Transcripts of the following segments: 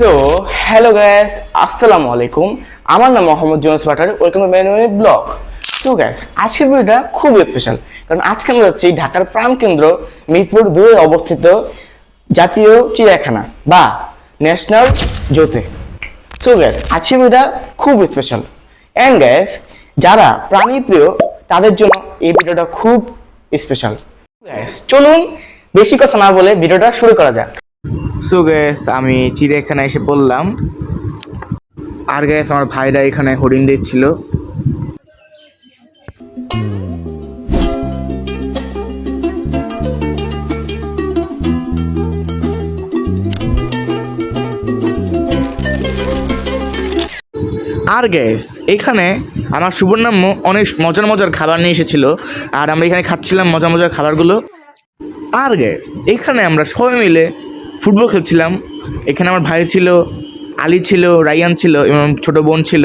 So hello gas আসসালামু আলাইকুম। আমার নাম Mohammad Jonas butter welcome to manually blog so guys আজকের ভিডিওটা খুব স্পেশাল কারণ আজকে আমরা যাচ্ছি ঢাকার প্রাণকেন্দ্র মিরপুর দুয়ে অবস্থিত জাতীয় চিড়িয়াখানা বা ন্যাশনাল জোতে সো গ্যাস আজকের ভিডিওটা খুব স্পেশাল অ্যান্ড গ্যাস যারা প্রাণী প্রিয়, তাদের জন্য এই ভিডিওটা খুব স্পেশাল গ্যাস চলুন, বেশি কথা না বলে ভিডিওটা শুরু করা যাক। সো গ্যাস আমি চিড়িয়াখানা এসে পড়লাম। আর গ্যাস আমার ভাইরা এখানে হরিণ দিচ্ছিল আর গ্যাস এখানে আমার সুবর্ণাম্য অনেক মজার মজার খাবার নিয়ে এসেছিল। আর আমরা এখানে খাচ্ছিলাম মজার মজার খাবারগুলো। আর গ্যাস এখানে আমরা সবাই মিলে ফুটবল খেলছিলাম। এখানে আমার ভাই ছিল, আলী ছিল, রায়ান ছিল, এবং ছোট বোন ছিল।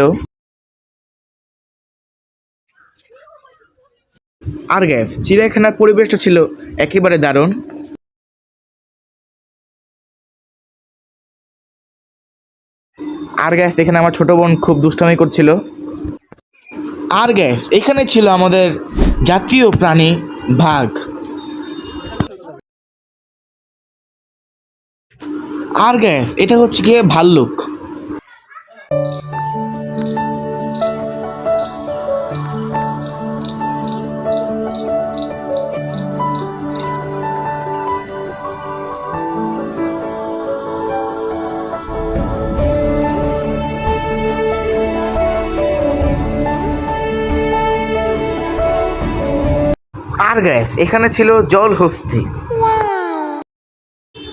আর গ্যাস, চিড়িয়াখানার পরিবেশটা ছিল একেবারে দারুণ। আর গ্যাস, এখানে আমার ছোট বোন খুব দুষ্টামি করছিল। আর গ্যাস, এখানে ছিল আমাদের জাতীয় প্রাণী বাঘ। আর গ্যাস এটা হচ্ছে গিয়ে ভাল্লুক। আর গ্যাস এখানে ছিল জল হস্তি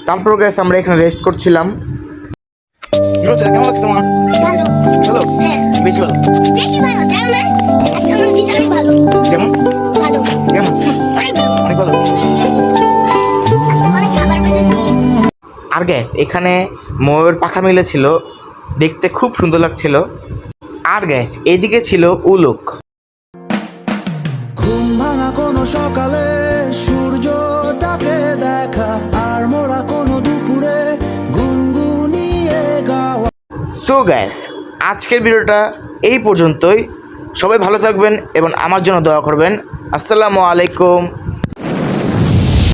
তারপর গ্যাস আমরা এখানে রেস্ট করছিলাম। আর গ্যাস এখানে ময়ূর পাখা মিলেছিল। দেখতে খুব সুন্দর লাগছিল। আর গ্যাস এদিকে ছিল উলুক। ঘুম ভাঙা কোনো সকালে সো গ্যাস আজকের ভিডিওটা এই পর্যন্তই। সবাই ভালো থাকবেন এবং আমার জন্য দয়া করবেন। আসসালামু আলাইকুম।